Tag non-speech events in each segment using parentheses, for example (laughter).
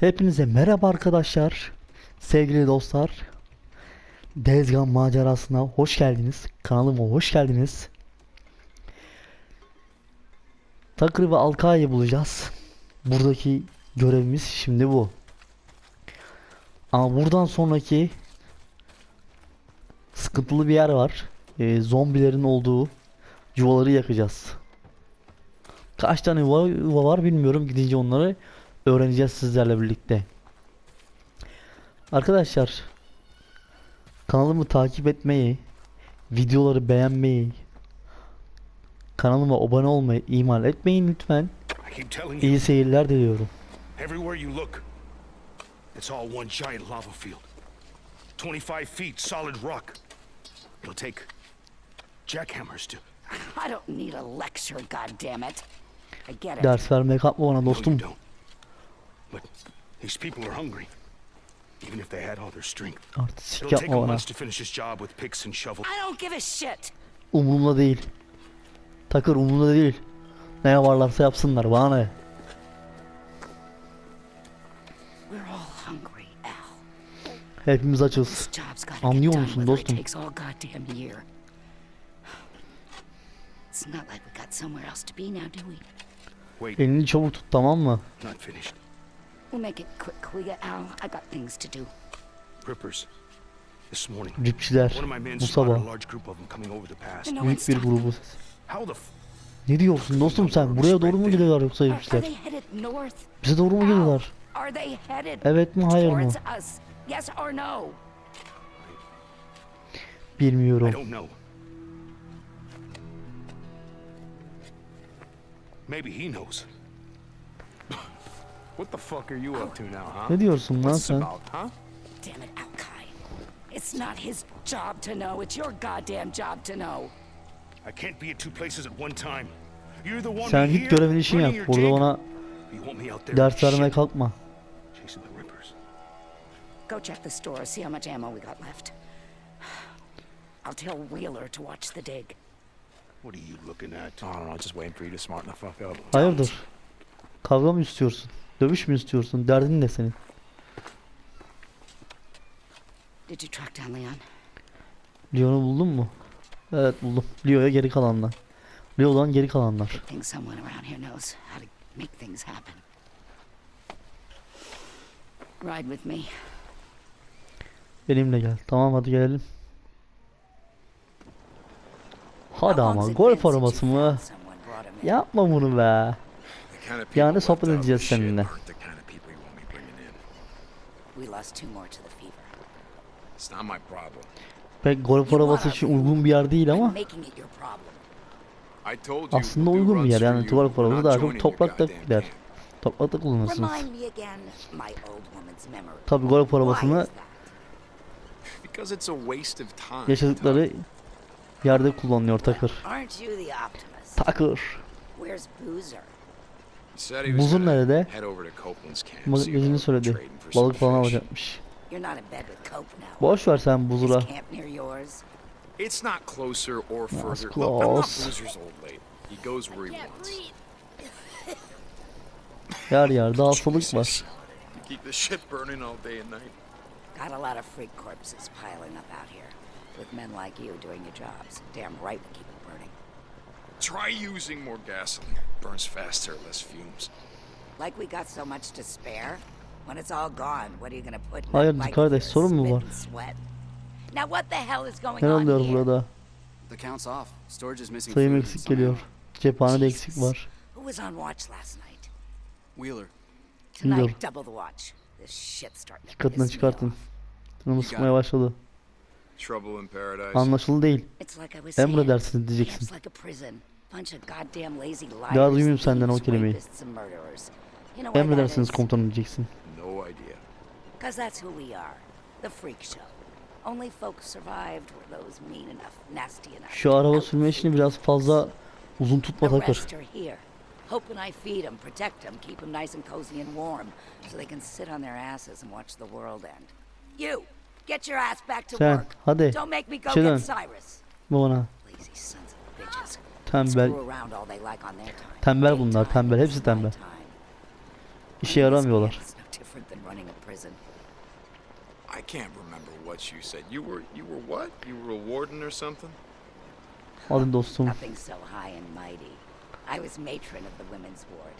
Hepinize merhaba arkadaşlar. Sevgili dostlar. Dezgan macerasına hoş geldiniz. Kanalıma hoş geldiniz. Takır ve Alkay'ı bulacağız. Buradaki görevimiz şimdi bu. Ama buradan sonraki sıkıntılı bir yer var. Ee, zombilerin olduğu yuvaları yakacağız. Kaç tane yuva, yuva var bilmiyorum. Gidince onları öğreneceğiz sizlerle birlikte. Arkadaşlar kanalımı takip etmeyi, videoları beğenmeyi, kanalıma abone olmayı ihmal etmeyin lütfen. İyi seyirler diliyorum. everywhere you look, it's all one giant lava field. 25 feet solid rock. It'll take jackhammers to. I don't need a lecture, goddammit. I get it. Ders vermeye kalkma bana No, you dostum. don't. But these people are hungry. Even if they had all their strength. Artistik It'll take yapma a bana. month to finish this job with picks and shovels. I don't give a shit. Umurumda değil. Takır umurumda değil. Ne yaparlarsa yapsınlar bana ne? We're all hungry, Al. Hepimiz açız. This job's gotta Anlıyor done musun whether dostum? it takes all goddamn year. It's not like we got somewhere else to be now, do we? Wait, Elini çabuk tut tamam mı? not finished. We'll make it quick, will ya, Al? I got things to do. Rippers. This morning, Ripçiler one of my men bu sabah a large group of them coming over the pass. And no one büyük bir grubu. How the f- Ne diyorsun dostum sen? Buraya doğru mu geliyorlar yoksa Are, are ripçiler? they headed north? Bize doğru mu headed Evet mi hayır mı? Bilmiyorum. Maybe he knows. What the fuck are you up to now, huh? Ne diyorsun lan What's this sen? about, huh? Damn it, Alkai. It's not his job to know. It's your goddamn job to know. I can't be at two places at one time. You're the one Sen me git here, görevini işini running yap. your Burada jig. bana You want me out there ders vermeye shit, kalkma. chasing the rippers. Go check the store, see how much ammo we got left. I'll tell Wheeler to watch the dig. What are you looking at? I don't know, just waiting for you to smarten the fuck up. Hayırdır? Kavga mı istiyorsun? Dövüş mü istiyorsun? Derdin ne senin? Did you track down Leon? Leon'u buldun mu? Evet buldum. Leo'ya geri kalanlar. Leo'dan geri kalanlar. I think someone around here knows how to make things happen. Ride with me. Benimle gel. Tamam hadi gelelim. Hadi ama golf arabası mı? Yapma bunu be. The kind of Yani people sohbet edeceğiz seninle. aren't the kind of people you want me bringing in. We lost two more to the fever. It's not my problem. Pek golf arabası için uygun bir yer değil ama making it your problem. I told you aslında uygun bir yer. Yani you, tuvalet arabası daha çok toprakta gider. Toprakta kullanırsınız. Remind me again, my old woman's memory. Tabii golf Why arabasını is that? Because it's a waste of time. yaşadıkları yerde kullanıyor Takır. Aren't you the optimist? Takır. Buzun nerede? Gözünü about söyledi. Balık falan alacakmış. Boş ver sen yours? It's not closer or further. Look, I'm close. not Boozer's old lady. He goes where he wants. Yer yerde hastalık var. Keep the shit burning all day and night. Got a lot of freak corpses piling up out here. With men like you doing your jobs. Damn right we keep. Try using more gasoline. Burns faster, less fumes. Like we got so much to spare. When it's all gone, what are you gonna put in bike kardeş, sorun mu var? Now what the hell is going Ne on oluyor here? burada? The count's off. Storage is missing Sayım eksik geliyor. Cephanede eksik var. Who was on watch last night? Wheeler, Tonight, double the watch. This shit's starting to Dikkatini çıkartın. Canımı sıkmaya başladı. Anlaşıldı değil. Emredersiniz diyeceksin. Camp's like a prison. Bunch of goddamn lazy liars. Daha duymayayım senden o kelimeyi. Emredersiniz komutanım diyeceksin. No idea. Because that's who we are. The freak show. Only folks survived were those mean enough, nasty enough. Şu araba sürme işini biraz fazla uzun tutma Takır. Hoping I feed them, protect them, keep them nice and cozy and warm, so they can sit on their asses and watch the world end. You, get your ass back to Sen work. hadi Don't make me go get Cyrus. bana. Lazy sons of bitches. Tembel. Screw around all they like on their Tembel Big bunlar, tembel. Hepsi tembel. İşe yaramıyorlar. I can't remember what you said. You were you were what? You were a warden or something? Hadi dostum. Nothing so high and mighty. I was matron of the women's ward.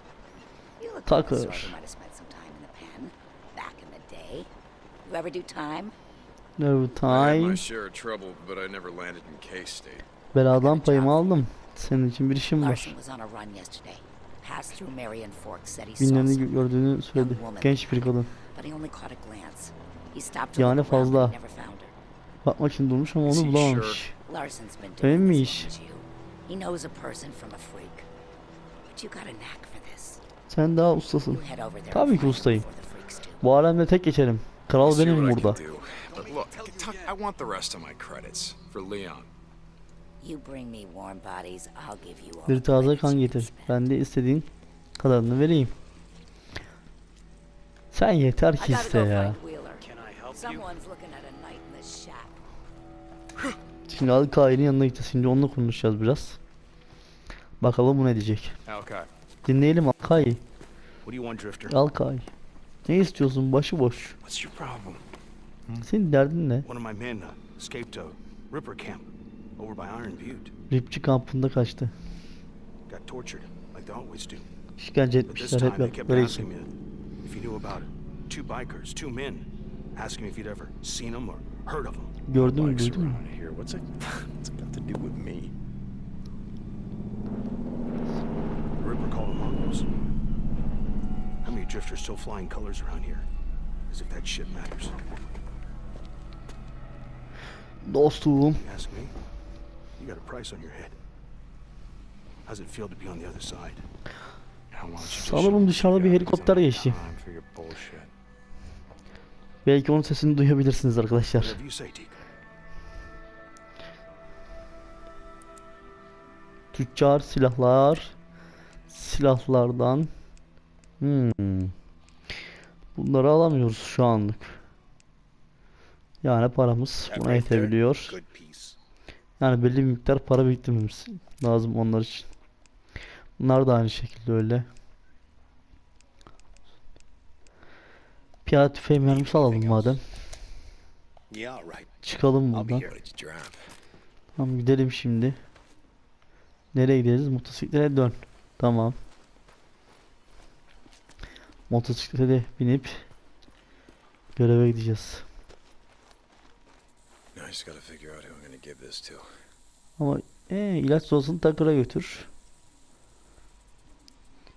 You look like Tucker. the sort who might have spent some time in the pen back in the day. You ever do time? No I had my time. share of trouble, but I never landed in K-State. Beladan payımı aldım. Senin için bir işim var. Gö- gördüğünü söyledi. Genç bir kadın. Yani fazla. Bakmak için durmuş ama onu bulamamış. Doing mi iş? Sen daha ustasın. Tabii ki ustayım. Bu alemde tek geçerim. Kral benim burada. Bir taze kan you getir. Ben de istediğin kadarını vereyim. Sen yeter ki iste ya. find Wheeler. Someone's looking at a night in this shack. Şimdi Alkay'ın yanına gideceğiz. Şimdi onunla konuşacağız biraz. Bakalım bu ne diyecek. Dinleyelim Alkay. What do you want, Drifter? Alkay. Ne istiyorsun your problem? Senin derdin ne? One of my men uh, escaped a Ripper camp over by Iron Butte. Ripçi kampında kaçtı. Got tortured, like they always do. İşkence etmişler hep yaptıkları için. me if you knew about it. Two bikers, two men, asking if you'd ever seen them or heard of them. Gördün mü duydun mu? (laughs) What's it? Got to do with me? Ripper called them Mongols. How many drifters still flying colors around here? As if that shit matters. Dostum. You ask me? You got a price on your head. How's it feel to be on the other side? Sanırım dışarıda bir helikopter geçti. Belki onun sesini duyabilirsiniz arkadaşlar. Tüccar silahlar. Silahlardan. Hmm. Bunları alamıyoruz şu anlık. Yani paramız buna yetebiliyor. Yani belli bir miktar para biriktirmemiz lazım onlar için. Bunlar da aynı şekilde öyle. Piyade tüfeği mermisi alalım madem. Çıkalım buradan. Tamam gidelim şimdi. Nereye gideriz? Motosiklete dön. Tamam. Motosiklete de binip göreve gideceğiz. Just gotta figure out who I'm gonna give this to. Ama ee, ilaç dozunu Tucker'a götür.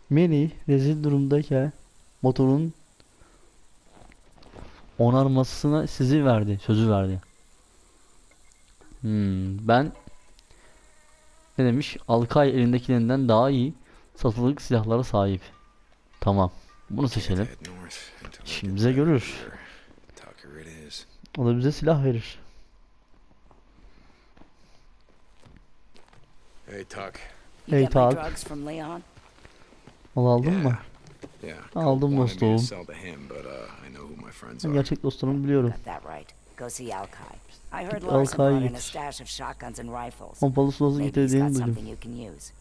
Manny rezil durumdayken motorun onarmasına sizi verdi, sözü verdi. Hmm, ben ne demiş? Alkay elindekilerinden daha iyi satılık silahlara sahip. Tamam. Bunu seçelim. Head north until I get İşimize back görür. O da bize silah verir. Hey, Tuck. You Hey, get my Todd. drugs from Leon? Onu aldın Yeah. mı? Yeah. Aldım Colt wanted me to dostum. sell to him, but uh, I know who my friends Ben are. gerçek dostlarımı biliyorum. Got that right. Go see Alkai. I heard Git Larson Alkay'ı brought in a getir. stash of shotguns and rifles. Pompalı sulası Maybe he's getirdiğini got duydum. something you can use.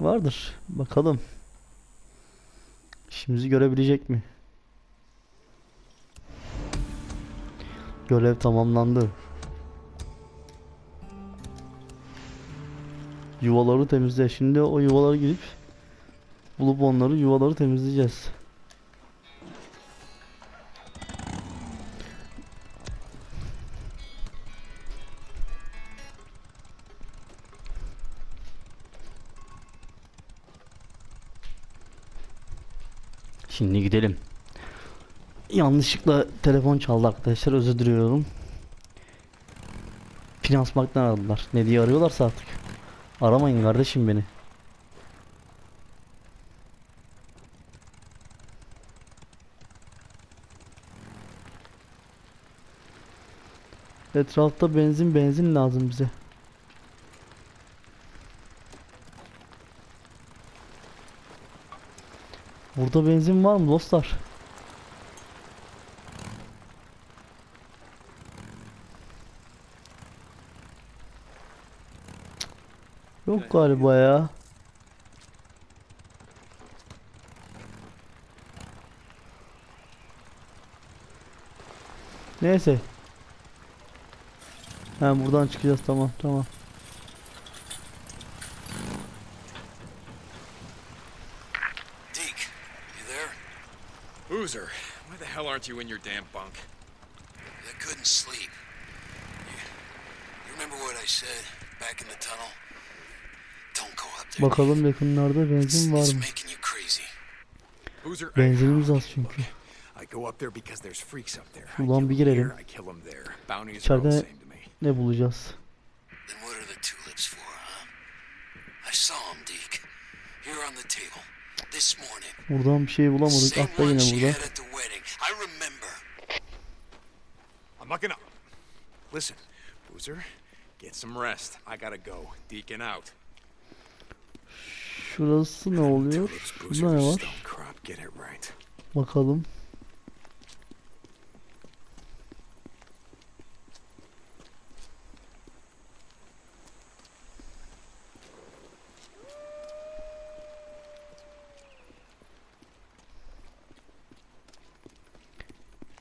Vardır. Bakalım. İşimizi görebilecek mi? Görev tamamlandı. Yuvaları temizle. Şimdi o yuvaları gidip bulup onları yuvaları temizleyeceğiz. Şimdi gidelim. Yanlışlıkla telefon çaldı arkadaşlar özür diliyorum. Finansbanktan aradılar. Ne diye arıyorlarsa artık. Aramayın kardeşim beni. Etrafta benzin benzin lazım bize. Burada benzin var mı dostlar? Yok galiba ya. Neyse. Ha buradan çıkacağız tamam tamam. There? Boozer, why the hell aren't you in your damn bunk? I couldn't sleep. You, you remember what I said back in the tunnel? Bakalım yakınlarda benzin var mı? Benzinimiz az çünkü. Up up kill bir girelim. İçeride ne bulacağız? Buradan bir şey bulamadık. Atla yine ones she burada. I'm not gonna. Listen, Boozer, get some rest. I gotta go. Deacon out. Şurası ne oluyor? Boozer, ne var? Bakalım.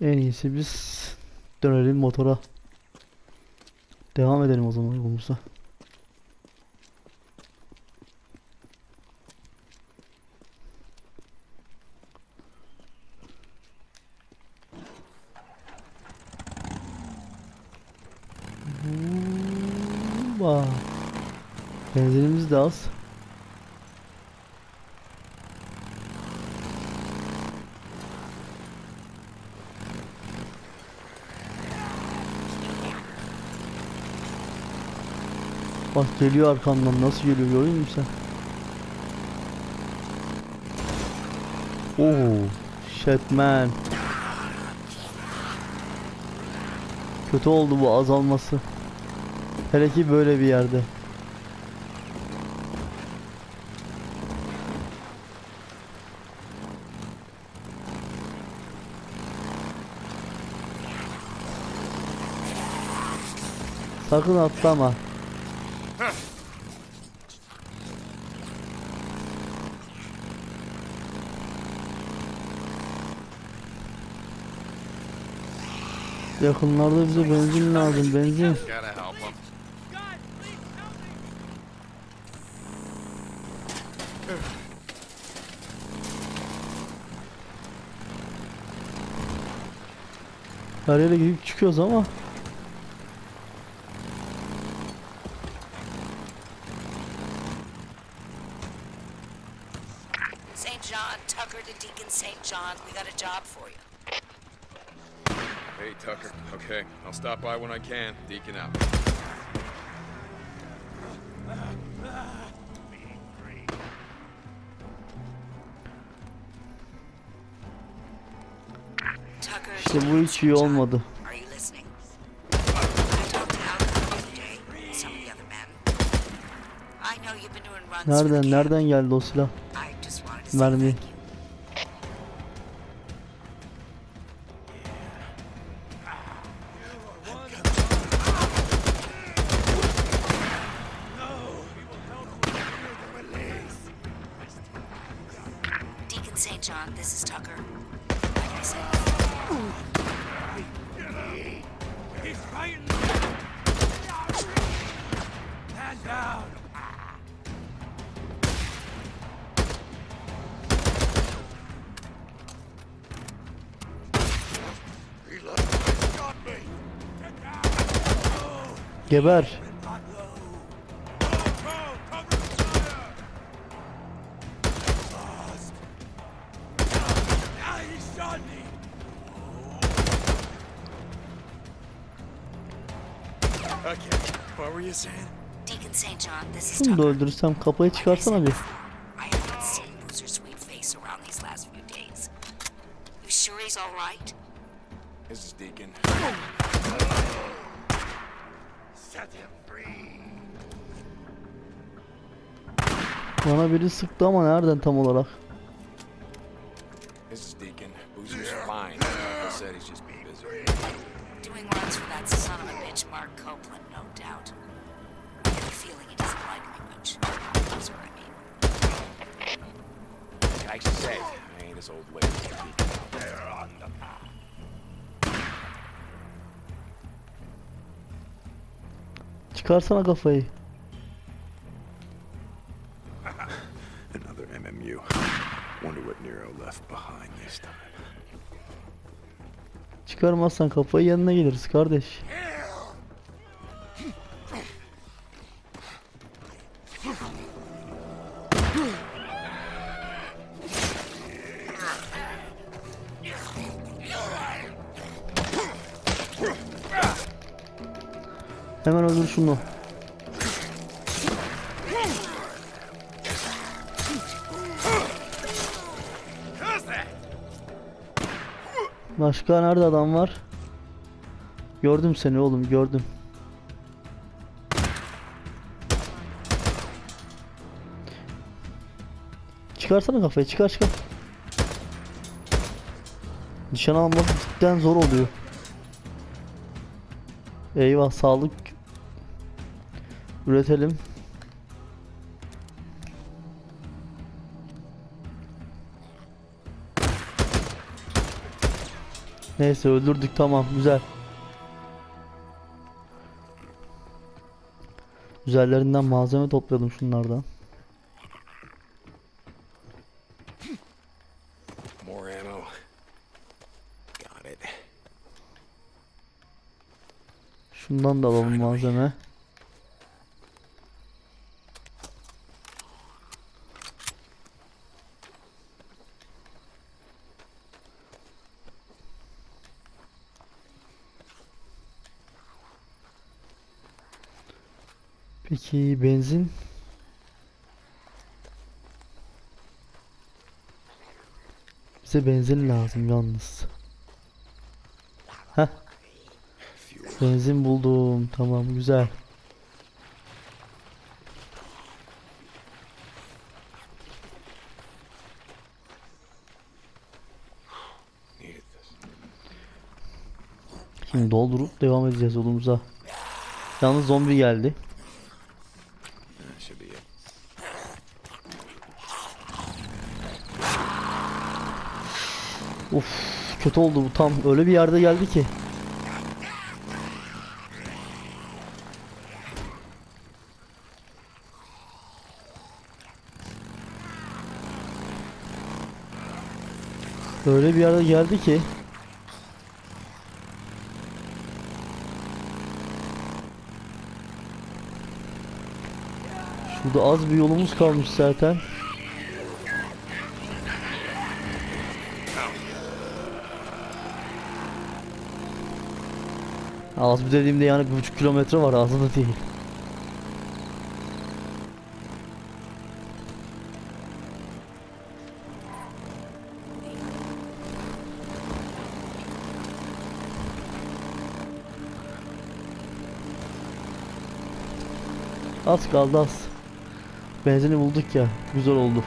En iyisi biz dönelim motora. Devam edelim o zaman yolumuza. Vaa. Benzinimiz de az. Bak geliyor arkamdan nasıl geliyor görüyor musun sen? Oo, shit man. Kötü oldu bu azalması. Hele ki böyle bir yerde. Sakın atlama. Yakınlarda bize benzin lazım, benzin. Her yere gidip çıkıyoruz ama St. John, Tucker to Deacon St. John. We got a job for you. Hey, Tucker. Okay, I'll stop by when I can. Deacon out. Tucker. işte bu hiç iyi olmadı. Are you listening? I talked to this is Tucker. Like I said, Geber. Okay. What were you Şunu da öldürürsem kafayı çıkarsana bir. Bana biri sıktı ama nereden tam olarak? his old ways to be. They're on the path. Çıkarsana kafayı. (laughs) Another MMU. Wonder what Nero left behind this time. Çıkarmazsan kafayı yanına geliriz kardeş. Öldür şunu. Başka nerede adam var? Gördüm seni oğlum gördüm. Çıkarsana kafayı çıkar çıkar. Nişan almak cidden zor oluyor. Eyvah sağlık. Üretelim. Neyse öldürdük tamam güzel. Üzerlerinden malzeme topladım şunlardan. Şundan da alalım malzeme. Peki benzin? Bize benzin lazım yalnız. Heh. Benzin buldum. Tamam güzel. Şimdi doldurup devam edeceğiz yolumuza. Yalnız zombi geldi. That should be it. Uf kötü oldu bu tam öyle bir yerde geldi ki. Öyle bir yerde geldi ki. Şurada az bir yolumuz kalmış zaten. Az bir dediğimde yani bir buçuk kilometre var ağzında değil. Az kaldı az. Benzini bulduk ya. Güzel oldu.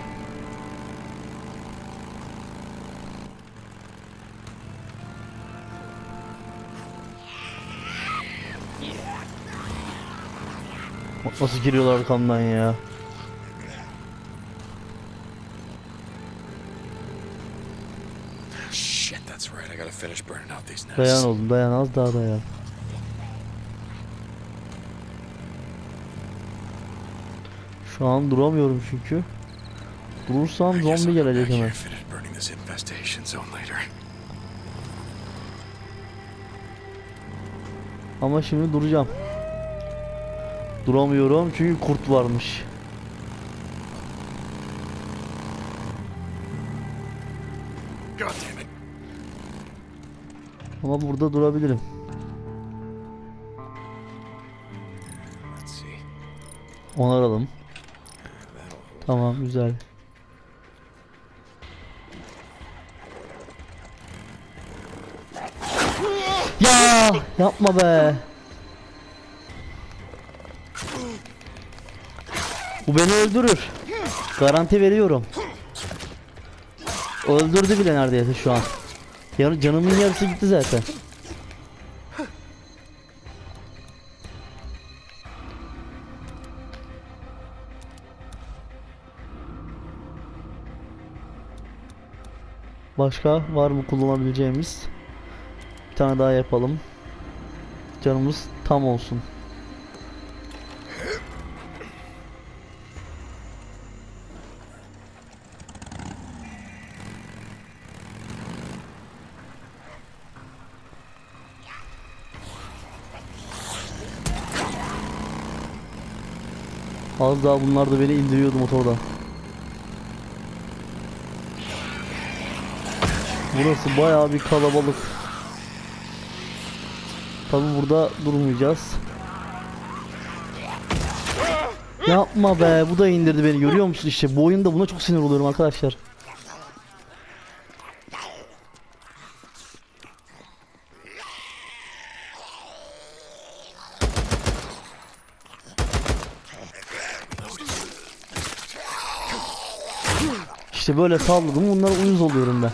Nasıl giriyorlar arkamdan ya. Shit, that's right. I gotta finish burning out these nests. Dayan oğlum dayan az daha dayan. Şu an duramıyorum çünkü. Durursam zombi gelecek hemen. Ama şimdi duracağım. Duramıyorum çünkü kurt varmış. Ama burada durabilirim. Let's see. Onaralım. Tamam güzel. Ya yapma be. Bu beni öldürür. Garanti veriyorum. Öldürdü bile neredeyse şu an. Yarı canımın yarısı gitti zaten. Başka var mı kullanabileceğimiz? Bir tane daha yapalım. Canımız tam olsun. Az daha bunlar da beni indiriyordu motordan. Burası bayağı bir kalabalık. Tabi burada durmayacağız. Yapma be bu da indirdi beni görüyor musun işte bu oyunda buna çok sinir oluyorum arkadaşlar. İşte böyle salladım bunlara uyuz oluyorum ben.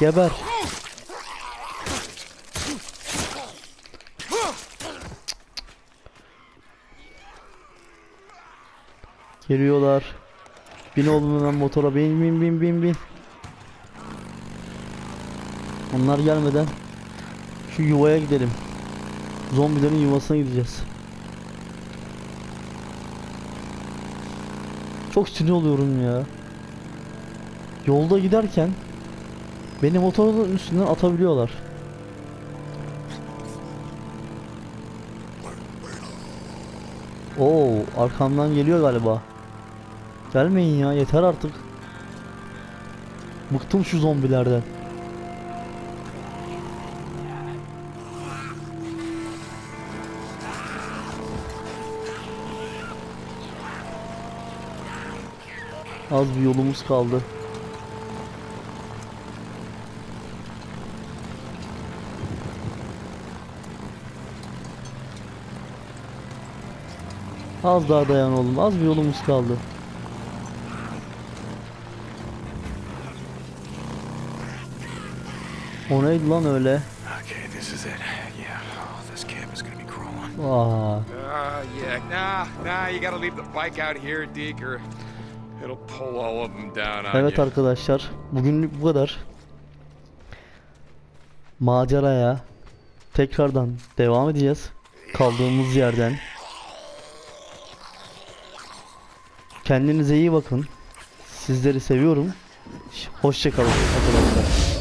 Geber. Geliyorlar. Bin oğlum motora bin bin bin bin bin. Onlar gelmeden şu yuvaya gidelim. Zombilerin yuvasına gideceğiz. Çok sinir oluyorum ya. Yolda giderken beni motorun üstünden atabiliyorlar. Oo, arkamdan geliyor galiba. Gelmeyin ya, yeter artık. Bıktım şu zombilerden. Az bir yolumuz kaldı. Az daha dayan oğlum. Az bir yolumuz kaldı. O neydi lan öyle? Okay, this is it. Yeah. Oh, this camp is gonna be crawling. Aa, Uh, yeah. Nah, nah, you gotta leave the bike out here, Deke, or evet arkadaşlar. Bugünlük bu kadar. Maceraya tekrardan devam edeceğiz. Kaldığımız yerden. Kendinize iyi bakın. Sizleri seviyorum. Hoşçakalın arkadaşlar.